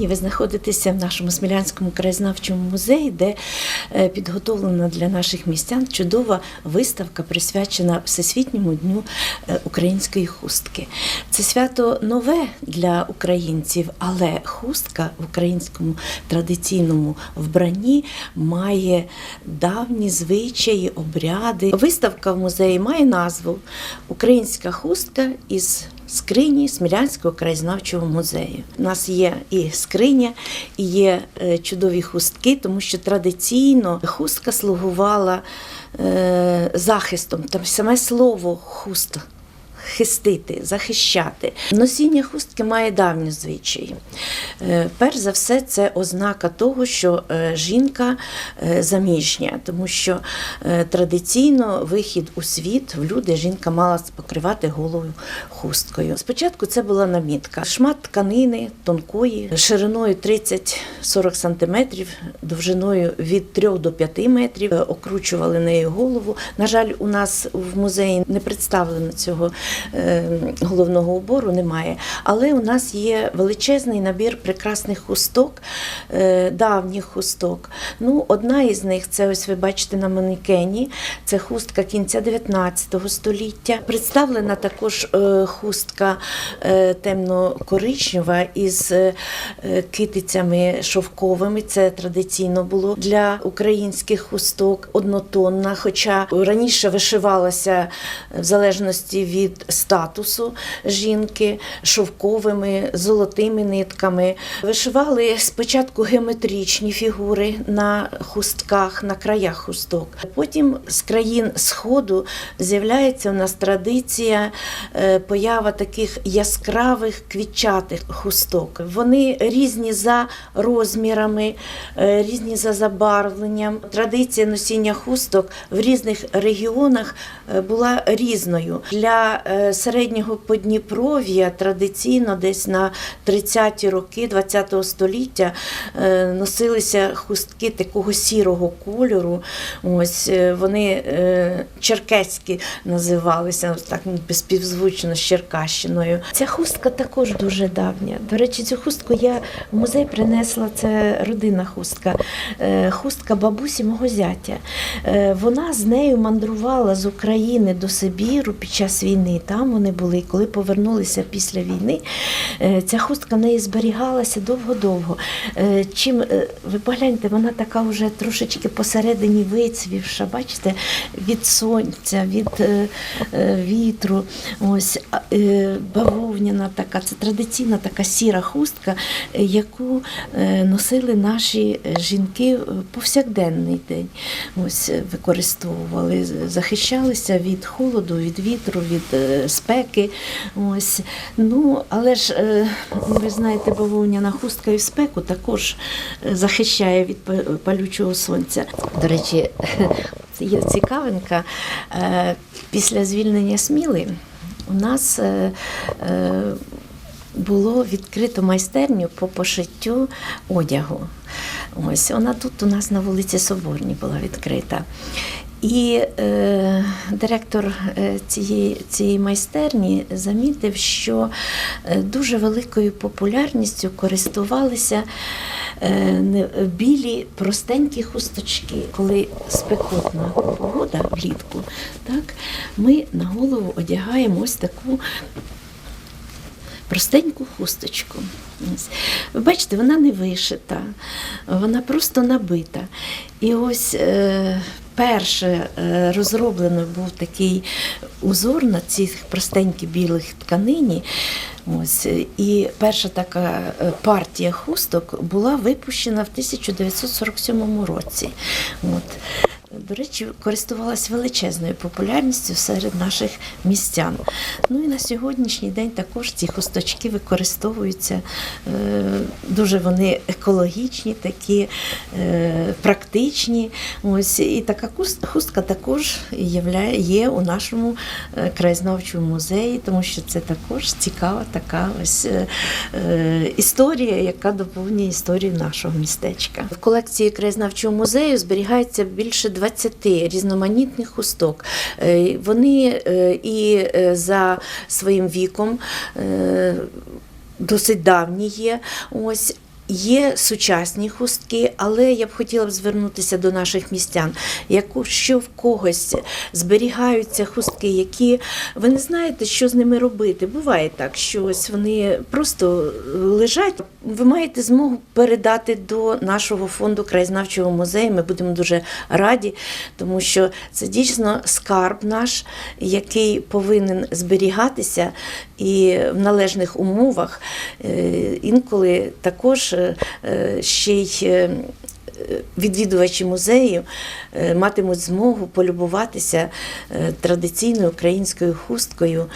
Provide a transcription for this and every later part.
І ви знаходитеся в нашому Смілянському краєзнавчому музеї, де е, підготовлена для наших містян чудова виставка, присвячена Всесвітньому дню е, української хустки. Це свято нове для українців, але хустка в українському традиційному вбранні має давні звичаї, обряди. Виставка в музеї має назву Українська хустка із скрині Смілянського краєзнавчого музею. У нас є і скриня, і є е, чудові хустки, тому що традиційно хустка слугувала е, захистом. Там саме слово хуста. Хистити, захищати. Носіння хустки має давні звичаї. Е, Перш за все, це ознака того, що е, жінка е, заміжня, тому що традиційно вихід у світ в люди жінка мала покривати голову хусткою. Спочатку це була намітка. Шмат тканини тонкої, шириною 30-40 см, довжиною від 3 до 5 метрів. Окручували нею голову. На жаль, у нас в музеї не представлено цього головного убору, немає. Але у нас є величезний набір прекрасних хусток, е, давніх хусток. Ну, одна із них це ось ви бачите на манекені. Це хустка кінця 19 століття. Представлена також е, хустка е, темно-коричнева із китицями шовковими. Це традиційно було для українських хусток однотонна. Хоча раніше вишивалася в залежності від статусу жінки шовковими золотими нитками. Вишивали спочатку геометричні фігури на хустках, на краях хусток. Потім з країн Сходу з'являється у нас традиція е, поява таких яскравих квітчатих хусток. Вони різні за розмірами, е, різні за забарвленням. Традиція носіння хусток в різних регіонах е, була різною. Для середнього Подніпров'я традиційно десь на 30-ті роки ХХ століття е, носилися хустки такого сірого кольору. Ось е, вони е, черкеські називалися, так співзвучно з Черкащиною. Ця хустка також дуже давня. До речі, цю хустку я в музей принесла. Це родинна хустка, е, хустка бабусі мого зятя. Е, Вона з нею мандрувала з України до Сибіру під час війни. Там вони були. І Коли повернулися після війни, е, ця хустка в неї зберігалася довго-довго. Е, Чим е, ви погляньте, вона така вже трошечки посередині вицвівша, бачите, від сонця, від вітру. Ось бавовняна така, це традиційна така сіра хустка, яку носили наші жінки повсякденний день. Ось використовували, захищалися від холоду, від вітру, від спеки. Ось. Ну, але ж е, ви знаєте, бавовняна хустка і в спеку також е, захищає від палючого сонця. До речі, є цікавинка. Е, Після звільнення Сміли у нас було відкрито майстерню по пошиттю одягу. Ось вона тут у нас на вулиці Соборній була відкрита. І е, директор е, цієї, цієї майстерні замітив, що е, дуже великою популярністю користувалися е, білі простенькі хусточки. Коли спекотна погода влітку, так, ми на голову одягаємо ось таку простеньку хусточку. Ви бачите, вона не вишита, вона просто набита. І ось е, перше е, розроблено був такий узор на цих простеньких білих тканині. Ось, е, і перша така е, партія хусток була випущена в 1947 році. От. До речі, користувалась величезною популярністю серед наших містян. Ну і на сьогоднішній день також ці хусточки використовуються. е, Дуже вони екологічні, такі е, практичні. Ось і така хустка також є у нашому е, краєзнавчому музеї, тому що це також цікава така ось історія, яка доповнює історію нашого містечка. В колекції краєзнавчого музею зберігається більше 20 різноманітних хусток. Е, Вони е, і е, за своїм віком досить давні є. Ось. Є сучасні хустки, але я б хотіла б звернутися до наших містян. Якщо в когось зберігаються хустки, які ви не знаєте, що з ними робити. Буває так, що ось вони просто лежать. Ви маєте змогу передати до нашого фонду краєзнавчого музею. Ми будемо дуже раді, тому що це дійсно скарб наш, який повинен зберігатися і в належних умовах. Е, Інколи також ще й е, відвідувачі музею е, матимуть змогу полюбуватися е, традиційною українською хусткою,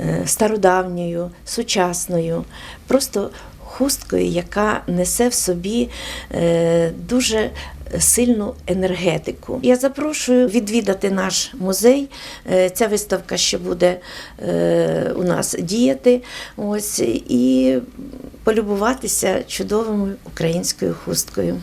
е, стародавньою, сучасною, просто хусткою, яка несе в собі е, дуже сильну енергетику. Я запрошую відвідати наш музей. Е, Ця виставка ще буде е, у нас діяти. Ось і полюбуватися чудовою українською хусткою.